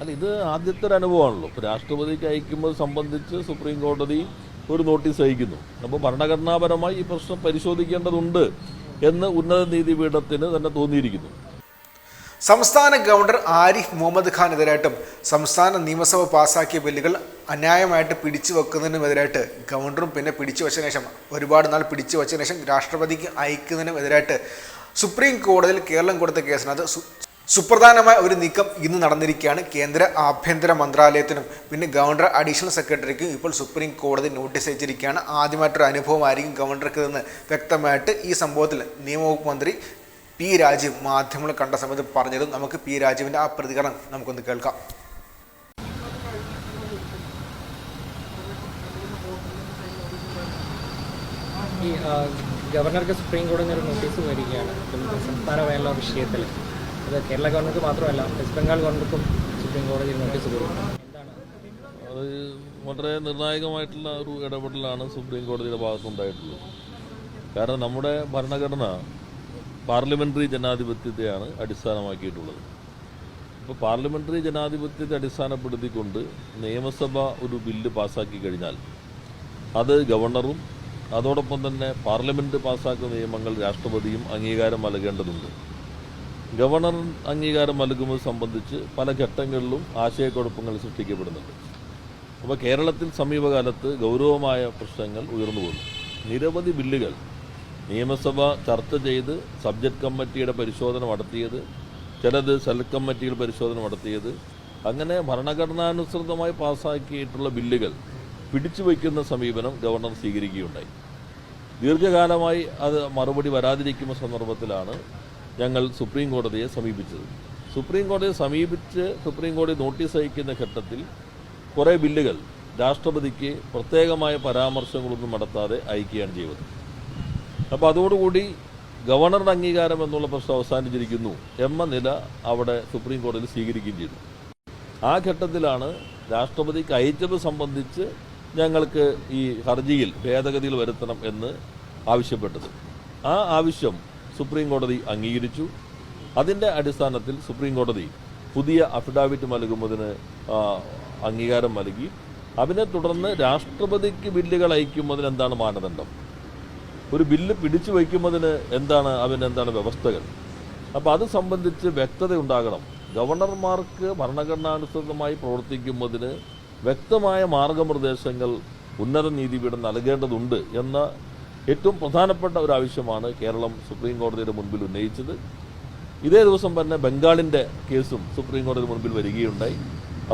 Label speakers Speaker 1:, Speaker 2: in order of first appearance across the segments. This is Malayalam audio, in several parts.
Speaker 1: അല്ല ഇത് ആദ്യത്തെ ഒരു അനുഭവമാണല്ലോ. ഇപ്പോൾ രാഷ്ട്രപതിക്ക് അയക്കുമ്പോൾ സംബന്ധിച്ച് സുപ്രീം കോടതി ഒരു നോട്ടീസ് അയക്കുന്നു. അപ്പോൾ ഭരണഘടനാപരമായി ഈ പ്രശ്നം പരിശോധിക്കേണ്ടതുണ്ട് എന്ന് ഉന്നത നീതിപീഠത്തിന് തന്നെ തോന്നിയിരിക്കുന്നു.
Speaker 2: സംസ്ഥാന ഗവർണർ ആരിഫ് മുഹമ്മദ് ഖാനെതിരായിട്ടും സംസ്ഥാന നിയമസഭ പാസാക്കിയ ബില്ലുകൾ അന്യായമായിട്ട് പിടിച്ചു വെക്കുന്നതിനുമെതിരായിട്ട് ഗവർണറും പിന്നെ പിടിച്ചു വച്ച ശേഷം ഒരുപാട് നാൾ പിടിച്ചു വച്ച ശേഷം രാഷ്ട്രപതിക്ക് അയക്കുന്നതിനുമെതിരായിട്ട് സുപ്രീം കോടതിയിൽ കേരളം കൊടുത്ത കേസിനകത്ത് സുപ്രധാനമായ ഒരു നീക്കം ഇന്ന് നടന്നിരിക്കുകയാണ്. കേന്ദ്ര ആഭ്യന്തര മന്ത്രാലയത്തിനും പിന്നെ ഗവർണർ അഡീഷണൽ സെക്രട്ടറിക്കും ഇപ്പോൾ സുപ്രീം കോടതി നോട്ടീസ് അയച്ചിരിക്കുകയാണ്. ആദ്യമായിട്ടൊരു അനുഭവമായിരിക്കും ഗവർണർക്ക് ഇതെന്ന് വ്യക്തമായിട്ട് ഈ സംഭവത്തിൽ നിയമവകുപ്പ് മന്ത്രി പി രാജീവ് മാധ്യമങ്ങൾ കണ്ട സമയത്ത് പറഞ്ഞതും നമുക്ക് പി രാജീവിന്റെ ആ പ്രതികരണം നമുക്കൊന്ന് കേൾക്കാം.
Speaker 3: ഗവർണർക്ക് സുപ്രീം കോടതി നോട്ടീസ് വരികയാണ് സംസ്ഥാന വേണ്ട വിഷയത്തിൽ. അത് കേരള ഗവൺമെന്റ് മാത്രമല്ല വെസ്റ്റ് ബംഗാൾ ഗവൺമെന്റും സുപ്രീം കോടതി നോട്ടീസ് കൊടുക്കും
Speaker 1: അത് വളരെ നിർണായകമായിട്ടുള്ള ഒരു ഇടപെടലാണ് സുപ്രീം കോടതിയുടെ ഭാഗത്തുണ്ടായിട്ടുള്ളത്. കാരണം നമ്മുടെ ഭരണഘടന പാർലമെന്ററി ജനാധിപത്യത്തെയാണ് അടിസ്ഥാനമാക്കിയിട്ടുള്ളത്. ഇപ്പോൾ പാർലമെന്ററി ജനാധിപത്യത്തെ അടിസ്ഥാനപ്പെടുത്തിക്കൊണ്ട് നിയമസഭ ഒരു ബില്ല് പാസ്സാക്കി കഴിഞ്ഞാൽ അത് ഗവർണറും അതോടൊപ്പം തന്നെ പാർലമെന്റ് പാസ്സാക്കുന്ന നിയമങ്ങൾ രാഷ്ട്രപതിയും അംഗീകാരം നൽകേണ്ടതുണ്ട്. ഗവർണർ അംഗീകാരം നൽകുന്നത് സംബന്ധിച്ച് പല ഘട്ടങ്ങളിലും ആശയക്കുഴപ്പങ്ങൾ സൃഷ്ടിക്കപ്പെടുന്നുണ്ട്. അപ്പോൾ കേരളത്തിൽ സമീപകാലത്ത് ഗൗരവമായ പ്രശ്നങ്ങൾ ഉയർന്നു വന്നു നിരവധി ബില്ലുകൾ നിയമസഭ ചർച്ച ചെയ്ത് സബ്ജക്ട് കമ്മിറ്റിയുടെ പരിശോധന നടത്തിയത് ചിലത് സെലക്ട് കമ്മിറ്റിയിൽ പരിശോധന നടത്തിയത് അങ്ങനെ ഭരണഘടനാനുസൃതമായി പാസ്സാക്കിയിട്ടുള്ള ബില്ലുകൾ പിടിച്ചു വയ്ക്കുന്ന സമീപനം ഗവർണർ സ്വീകരിക്കുകയുണ്ടായി. ദീർഘകാലമായി അത് മറുപടി വരാതിരിക്കുന്ന സന്ദർഭത്തിലാണ് ഞങ്ങൾ സുപ്രീം കോടതിയെ സമീപിച്ചത്. സുപ്രീം കോടതിയെ സമീപിച്ച് സുപ്രീം കോടതി നോട്ടീസ് അയക്കുന്ന ഘട്ടത്തിൽ കുറേ ബില്ലുകൾ രാഷ്ട്രപതിക്ക് പ്രത്യേകമായ പരാമർശങ്ങളൊന്നും നടത്താതെ അയക്കുകയാണ് ചെയ്തത്. അപ്പോൾ അതോടുകൂടി ഗവർണറുടെ അംഗീകാരം എന്നുള്ള പ്രശ്നം അവസാനിച്ചിരിക്കുന്നു എന്ന നില അവിടെ സുപ്രീം കോടതിയിൽ സ്വീകരിക്കുകയും ചെയ്തു. ആ ഘട്ടത്തിലാണ് രാഷ്ട്രപതിക്ക് അയച്ചത് സംബന്ധിച്ച് ഞങ്ങൾക്ക് ഈ ഹർജിയിൽ ഭേദഗതികൾ വരുത്തണം എന്ന് ആവശ്യപ്പെട്ടത്. ആ ആവശ്യം സുപ്രീം കോടതി അംഗീകരിച്ചു. അതിന്റെ അടിസ്ഥാനത്തിൽ സുപ്രീം കോടതി പുതിയ അഫിഡാവിറ്റ് നൽകുന്നതിന് അംഗീകാരം നൽകി. അതിനെ തുടർന്ന് രാഷ്ട്രപതിക്ക് ബില്ലുകൾ അയക്കുന്നതിന് എന്താണ് മാനദണ്ഡം? ഒരു ബില്ല് പിടിച്ചു വയ്ക്കുന്നതിന് എന്താണ് അവന് എന്താണ് വ്യവസ്ഥകൾ? അപ്പോൾ അത് സംബന്ധിച്ച് വ്യക്തത ഉണ്ടാകണം. ഗവർണർമാർക്ക് ഭരണഘടനാനുസൃതമായി പ്രവർത്തിക്കുന്നതിന് വ്യക്തമായ മാർഗനിർദ്ദേശങ്ങൾ ഉന്നത നീതിപീഠം നൽകേണ്ടതുണ്ട് എന്ന ഏറ്റവും പ്രധാനപ്പെട്ട ഒരു ആവശ്യമാണ് കേരളം സുപ്രീം കോടതിയുടെ മുൻപിൽ ഉന്നയിച്ചത്. ഇതേ ദിവസം തന്നെ ബംഗാളിന്റെ കേസും സുപ്രീം കോടതിയുടെ മുൻപിൽ വരികയുണ്ടായി.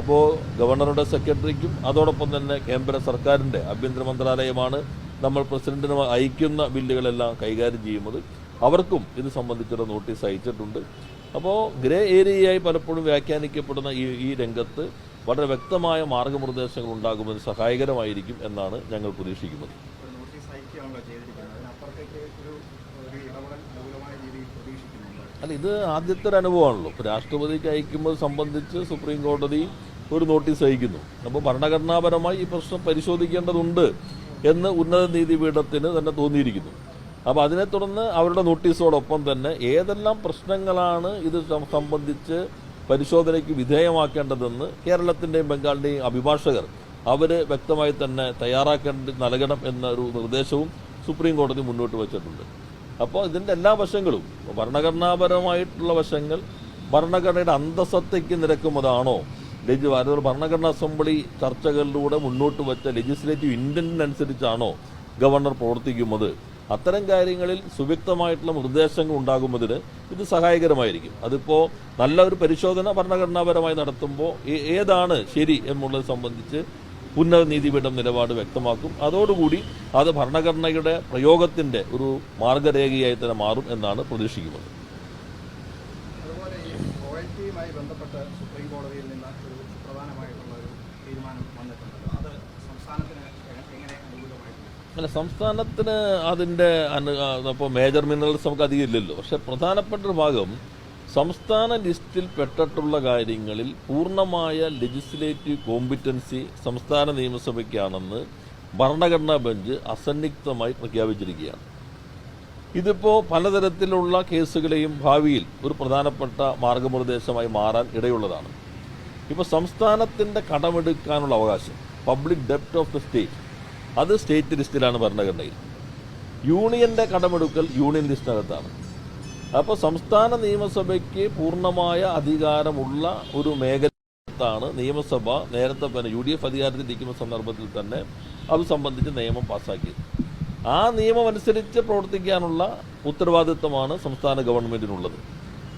Speaker 1: അപ്പോൾ ഗവർണറുടെ സെക്രട്ടറിക്കും അതോടൊപ്പം തന്നെ കേന്ദ്ര സർക്കാരിന്റെ ആഭ്യന്തര മന്ത്രാലയമാണ് നമ്മൾ പ്രസിഡന്റിന് അയക്കുന്ന ബില്ലുകളെല്ലാം കൈകാര്യം ചെയ്യുന്നത്. അവർക്കും ഇത് സംബന്ധിച്ചുള്ള നോട്ടീസ് അയച്ചിട്ടുണ്ട്. അപ്പോൾ ഗ്രേ ഏരിയയായി പലപ്പോഴും വ്യാഖ്യാനിക്കപ്പെടുന്ന ഈ ഈ രംഗത്ത് വളരെ വ്യക്തമായ മാർഗനിർദ്ദേശങ്ങൾ ഉണ്ടാകുമെന്ന് സഹായകരമായിരിക്കും എന്നാണ് ഞങ്ങൾ പ്രതീക്ഷിക്കുന്നത്.
Speaker 4: ഒരു ഒരു
Speaker 1: അല്ല ഇത് ആദ്യത്തെ ഒരു അനുഭവമാണല്ലോ. രാഷ്ട്രപതിക്ക് അയക്കുമ്പോൾ സംബന്ധിച്ച് സുപ്രീം കോടതി ഒരു നോട്ടീസ് അയക്കുന്നു. അപ്പോൾ ഭരണഘടനാപരമായി ഈ പ്രശ്നം പരിശോധിക്കേണ്ടതുണ്ട് എന്ന് ഉന്നത നീതി നീതിപീഠത്തിന് തന്നെ തോന്നിയിരിക്കുന്നു. അപ്പോൾ അതിനെ തുടർന്ന് അവരുടെ നോട്ടീസോടൊപ്പം തന്നെ ഏതെല്ലാം പ്രശ്നങ്ങളാണ് ഇത് സംബന്ധിച്ച് പരിശോധനയ്ക്ക് വിധേയമാക്കേണ്ടതെന്ന് കേരളത്തിന്റെയും ബംഗാളിന്റെയും അഭിഭാഷകർ അവർ വ്യക്തമായി തന്നെ തയ്യാറാക്കേണ്ട നൽകണം എന്നൊരു നിർദ്ദേശവും സുപ്രീം കോടതി മുന്നോട്ട് വച്ചിട്ടുണ്ട്. അപ്പോൾ ഇതിന്റെ എല്ലാ വശങ്ങളും ഭരണഘടനാപരമായിട്ടുള്ള വശങ്ങൾ ഭരണഘടനയുടെ അന്തസത്തയ്ക്ക് നിരക്കുന്നതാണോ? ലെജി അതുപോലെ ഭരണഘടനാ അസംബ്ലി ചർച്ചകളിലൂടെ മുന്നോട്ട് വെച്ച ലെജിസ്ലേറ്റീവ് ഇന്റന്റിനനുസരിച്ചാണോ ഗവർണർ പ്രവർത്തിക്കുന്നത്? അത്തരം കാര്യങ്ങളിൽ സുവ്യക്തമായിട്ടുള്ള നിർദ്ദേശങ്ങൾ ഉണ്ടാകുന്നതിന് ഇത് സഹായകരമായിരിക്കും. അതിപ്പോൾ നല്ല ഒരു പരിശോധന ഭരണഘടനാപരമായി നടത്തുമ്പോൾ ഏതാണ് ശരി എന്നുള്ളത് സംബന്ധിച്ച് ഉന്നത നീതിപീഠം നിലപാട് വ്യക്തമാക്കും. അതോടുകൂടി അത് ഭരണഘടനയുടെ പ്രയോഗത്തിന്റെ ഒരു മാർഗരേഖയായി തന്നെ മാറും എന്നാണ് പ്രതീക്ഷിക്കുന്നത്.
Speaker 4: ബന്ധപ്പെട്ട് സുപ്രീം കോടതിയിൽ നിന്ന് ഒരു സുപ്രധാനമായിട്ടുള്ള ഒരു തീരുമാനം അത് സംസ്ഥാനത്തിന് എങ്ങനെ അനുകൂലമായിട്ടുണ്ട്?
Speaker 1: അല്ല സംസ്ഥാനത്തിന് അതിന്റെ ഇപ്പോൾ മേജർ മിനറൽസ് നമുക്ക് അധികം ഇല്ലല്ലോ. പക്ഷെ പ്രധാനപ്പെട്ട ഒരു ഭാഗം സംസ്ഥാന ലിസ്റ്റിൽ പെട്ടിട്ടുള്ള കാര്യങ്ങളിൽ പൂർണമായ ലെജിസ്ലേറ്റീവ് കോമ്പിറ്റൻസി സംസ്ഥാന നിയമസഭയ്ക്കാണെന്ന് ഭരണഘടനാ ബെഞ്ച് അസന്നിഗ്ധമായി പ്രഖ്യാപിച്ചിരിക്കുകയാണ്. ഇതിപ്പോൾ പലതരത്തിലുള്ള കേസുകളെയും ഭാവിയിൽ ഒരു പ്രധാനപ്പെട്ട മാർഗനിർദ്ദേശമായി മാറാൻ ഇടയുള്ളതാണ്. ഇപ്പോൾ സംസ്ഥാനത്തിന്റെ കടമെടുക്കാനുള്ള അവകാശം പബ്ലിക് ഡെപ്റ്റ് ഓഫ് ദ സ്റ്റേറ്റ് അത് സ്റ്റേറ്റ് ലിസ്റ്റിലാണ് ഭരണഘടനയിൽ. യൂണിയന്റെ കടമെടുക്കൽ യൂണിയൻ ലിസ്റ്റിനകത്താണ്. അപ്പോൾ സംസ്ഥാന നിയമസഭയ്ക്ക് പൂർണമായ അധികാരമുള്ള ഒരു മേഖലത്താണ് നിയമസഭ നേരത്തെ തന്നെ യു ഡി എഫ് അധികാരത്തിലിരിക്കുന്ന സന്ദർഭത്തിൽ തന്നെ അത് സംബന്ധിച്ച് നിയമം പാസ്സാക്കിയത്. ആ നിയമം അനുസരിച്ച് പ്രവർത്തിക്കാനുള്ള ഉത്തരവാദിത്വമാണ് സംസ്ഥാന ഗവൺമെന്റിനുള്ളത്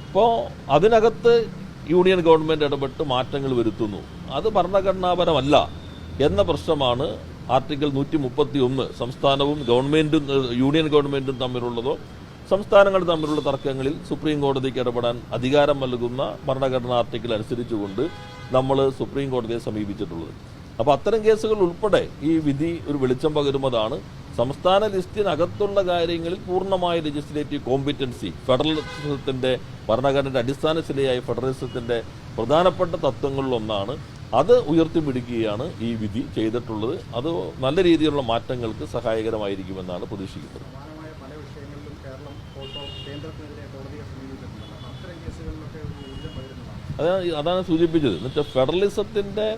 Speaker 1: ഇപ്പോൾ അതിനകത്ത് യൂണിയൻ ഗവൺമെന്റ് ഇടപെട്ട് മാറ്റങ്ങൾ വരുത്തുന്നു. അത് ഭരണഘടനാപരമല്ല എന്ന പ്രശ്നമാണ് ആർട്ടിക്കിൾ നൂറ്റി മുപ്പത്തി ഒന്ന് സംസ്ഥാനവും ഗവൺമെന്റും യൂണിയൻ ഗവൺമെന്റും തമ്മിലുള്ളതോ സംസ്ഥാനങ്ങൾ തമ്മിലുള്ള തർക്കങ്ങളിൽ സുപ്രീം കോടതിക്ക് ഇടപെടാൻ അധികാരം നൽകുന്ന ഭരണഘടനാ ആർട്ടിക്കിൾ അനുസരിച്ചുകൊണ്ട് നമ്മൾ സുപ്രീം കോടതിയെ സമീപിച്ചിട്ടുള്ളത്. അപ്പോൾ അത്തരം കേസുകൾ ഉൾപ്പെടെ ഈ വിധി ഒരു വെളിച്ചം പകരുന്നതാണ് സംസ്ഥാന ലിസ്റ്റിനകത്തുള്ള കാര്യങ്ങളിൽ പൂർണമായ ലെജിസ്ലേറ്റീവ് കോമ്പിറ്റൻസി ഫെഡറലിസത്തിന്റെ ഭരണഘടനയുടെ അടിസ്ഥാന ശിലയായ ഫെഡറലിസത്തിന്റെ പ്രധാനപ്പെട്ട തത്വങ്ങളിലൊന്നാണ് അത് ഉയർത്തിപ്പിടിക്കുകയാണ് ഈ വിധി ചെയ്തിട്ടുള്ളത്. അത് നല്ല രീതിയിലുള്ള മാറ്റങ്ങൾക്ക് സഹായകരമായിരിക്കുമെന്നാണ് പ്രതീക്ഷിക്കുന്നത്
Speaker 4: സമാനമായ പല വിഷയങ്ങളിലും കേരളം ഇപ്പോൾ കേന്ദ്രത്തിനെതിരെ കോടതിയെ സമീപിച്ചിട്ടുണ്ട് അപ്പോൾ അത്തരം കേസുകളിലൊക്കെ ഒരു ഊർജം പകരുന്നതാണ്
Speaker 1: അതാണ് അതാണ് സൂചിപ്പിച്ചത്. എന്നുവെച്ചാൽ ഫെഡറലിസത്തിന്റെ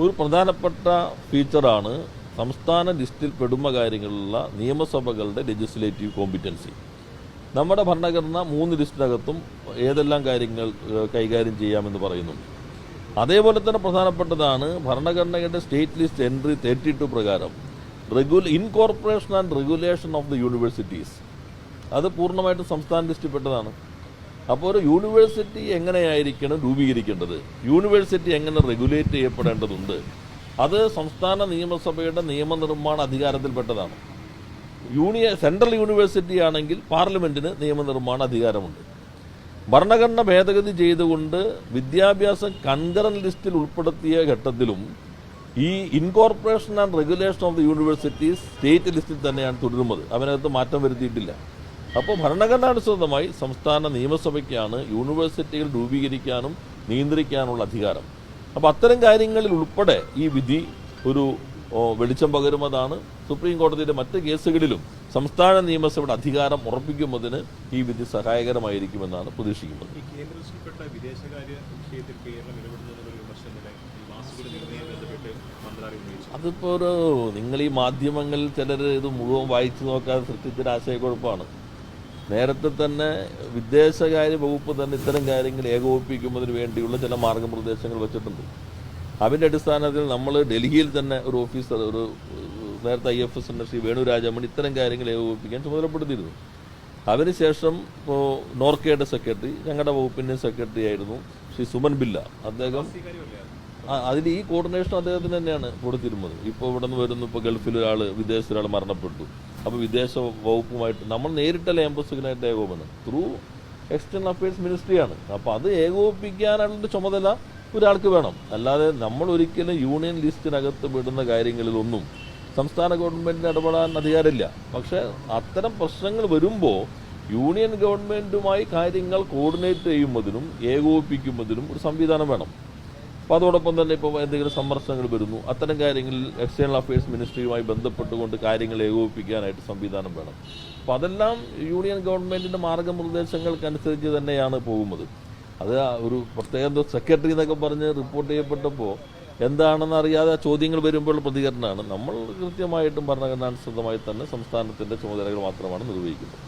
Speaker 1: ഒരു പ്രധാനപ്പെട്ട ഫീച്ചറാണ് സംസ്ഥാന ലിസ്റ്റിൽ പെടുന്ന കാര്യങ്ങളിലുള്ള നിയമസഭകളുടെ ലെജിസ്ലേറ്റീവ് കോമ്പിറ്റൻസി നമ്മുടെ ഭരണഘടന മൂന്ന് ലിസ്റ്റിനകത്തും ഏതെല്ലാം കാര്യങ്ങൾ കൈകാര്യം ചെയ്യാമെന്ന് പറയുന്നുണ്ട് അതേപോലെ തന്നെ പ്രധാനപ്പെട്ടതാണ് ഭരണഘടനയുടെ state list entry thirty two പ്രകാരം റെഗുല incorporation and regulation of the universities അത് പൂർണമായിട്ടും സംസ്ഥാന ലിസ്റ്റിൽപ്പെട്ടതാണ് അപ്പോൾ ഒരു യൂണിവേഴ്സിറ്റി എങ്ങനെയായിരിക്കണം രൂപീകരിക്കേണ്ടത്? യൂണിവേഴ്സിറ്റി എങ്ങനെ റെഗുലേറ്റ് ചെയ്യപ്പെടേണ്ടതുണ്ട്? അത് സംസ്ഥാന നിയമസഭയുടെ നിയമനിർമ്മാണ അധികാരത്തിൽപ്പെട്ടതാണ്. യൂണിയ സെൻട്രൽ യൂണിവേഴ്സിറ്റി ആണെങ്കിൽ പാർലമെന്റിന് നിയമനിർമ്മാണ അധികാരമുണ്ട്. ഭരണഘടന ഭേദഗതി ചെയ്തുകൊണ്ട് വിദ്യാഭ്യാസം കൺകറൻ ലിസ്റ്റിൽ ഉൾപ്പെടുത്തിയ ഘട്ടത്തിലും ഈ incorporation and regulation of the universities state ലിസ്റ്റിൽ തന്നെയാണ് തുടരുന്നത്. അവനകത്ത് മാറ്റം വരുത്തിയിട്ടില്ല. അപ്പോൾ ഭരണഘടനാനുസൃതമായി സംസ്ഥാന നിയമസഭയ്ക്കാണ് യൂണിവേഴ്സിറ്റികൾ രൂപീകരിക്കാനും നിയന്ത്രിക്കാനുള്ള അധികാരം. അപ്പോൾ അത്തരം കാര്യങ്ങളിൽ ഉൾപ്പെടെ ഈ വിധി ഒരു വെളിച്ചം പകരുന്നതാണ് സുപ്രീം കോടതിയുടെ മറ്റ് കേസുകളിലും സംസ്ഥാന നിയമസഭയുടെ അധികാരം ഉറപ്പിക്കുന്നതിന് ഈ വിധി സഹായകരമായിരിക്കുമെന്നാണ് പ്രതീക്ഷിക്കുന്നത്. അതിപ്പോൾ ഒരു നിങ്ങൾ ഈ മാധ്യമങ്ങളിൽ ചിലർ ഇത് മുഴുവൻ വായിച്ചു നോക്കാതെ സൃഷ്ടിച്ചൊരു ആശയക്കുഴപ്പമാണ് നേരത്തെ തന്നെ വിദേശകാര്യ വകുപ്പ് തന്നെ ഇത്തരം കാര്യങ്ങൾ ഏകോപിപ്പിക്കുന്നതിന് വേണ്ടിയുള്ള ചില മാർഗനിർദ്ദേശങ്ങൾ വെച്ചിട്ടുണ്ട്. അതിന്റെ അടിസ്ഥാനത്തിൽ നമ്മൾ ഡൽഹിയിൽ തന്നെ ഒരു ഓഫീസർ ഒരു നേരത്തെ I F S Shri Venurajamani ഇത്തരം കാര്യങ്ങൾ ഏകോപിപ്പിക്കാൻ ചുമതലപ്പെടുത്തിയിരുന്നു. അതിനുശേഷം ഇപ്പോൾ നോർക്കയുടെ സെക്രട്ടറി ഞങ്ങളുടെ വകുപ്പിന്റെ സെക്രട്ടറി ആയിരുന്നു ശ്രീ സുമൻ ബില്ല. അദ്ദേഹം അതിൽ ഈ കോർഡിനേഷൻ അദ്ദേഹത്തിന് തന്നെയാണ് കൊടുത്തിരുന്നത്. ഇപ്പോൾ ഇവിടെ നിന്ന് വരുന്നു ഇപ്പോൾ ഗൾഫിൽ ഒരാൾ വിദേശത്തൊരാൾ മരണപ്പെട്ടു. അപ്പോൾ വിദേശ വകുപ്പുമായിട്ട് നമ്മൾ നേരിട്ടല്ല എംബസിനായിട്ട് ഏകോപനം ത്രൂ എക്സ്റ്റേണൽ അഫയേഴ്സ് മിനിസ്ട്രിയാണ് അപ്പോൾ അത് ഏകോപിപ്പിക്കാനുള്ള ചുമതല ഒരാൾക്ക് വേണം. അല്ലാതെ നമ്മൾ ഒരിക്കലും യൂണിയൻ ലിസ്റ്റിനകത്ത് വിടുന്ന കാര്യങ്ങളിലൊന്നും സംസ്ഥാന ഗവൺമെന്റിന് ഇടപെടാൻ അധികാരമില്ല. പക്ഷേ അത്തരം പ്രശ്നങ്ങൾ വരുമ്പോൾ യൂണിയൻ ഗവൺമെന്റുമായി കാര്യങ്ങൾ കോർഡിനേറ്റ് ചെയ്യുന്നതിനും ഏകോപിപ്പിക്കുന്നതിനും ഒരു സംവിധാനം വേണം. അപ്പോൾ അതോടൊപ്പം തന്നെ ഇപ്പോൾ എന്തെങ്കിലും സമ്മർശനങ്ങൾ വരുന്നു. അത്തരം കാര്യങ്ങളിൽ എക്സ്റ്റേണൽ അഫയേഴ്സ് മിനിസ്ട്രിയുമായി ബന്ധപ്പെട്ടുകൊണ്ട് കാര്യങ്ങൾ ഏകോപിപ്പിക്കാനായിട്ട് സംവിധാനം വേണം. അപ്പോൾ അതെല്ലാം യൂണിയൻ ഗവൺമെന്റിന്റെ മാർഗനിർദ്ദേശങ്ങൾക്കനുസരിച്ച് തന്നെയാണ് പോകുന്നത്. അത് ഒരു പ്രത്യേക സെക്രട്ടറി എന്നൊക്കെ പറഞ്ഞ് റിപ്പോർട്ട് ചെയ്യപ്പെട്ടപ്പോൾ എന്താണെന്ന് അറിയാതെ ചോദ്യങ്ങൾ വരുമ്പോൾ പ്രതികരണമാണ്. നമ്മൾ കൃത്യമായിട്ടും ഭരണഘടനാനുസൃതമായി തന്നെ സംസ്ഥാനത്തിന്റെ ചുമതലകൾ മാത്രമാണ് നിർവഹിക്കുന്നത്.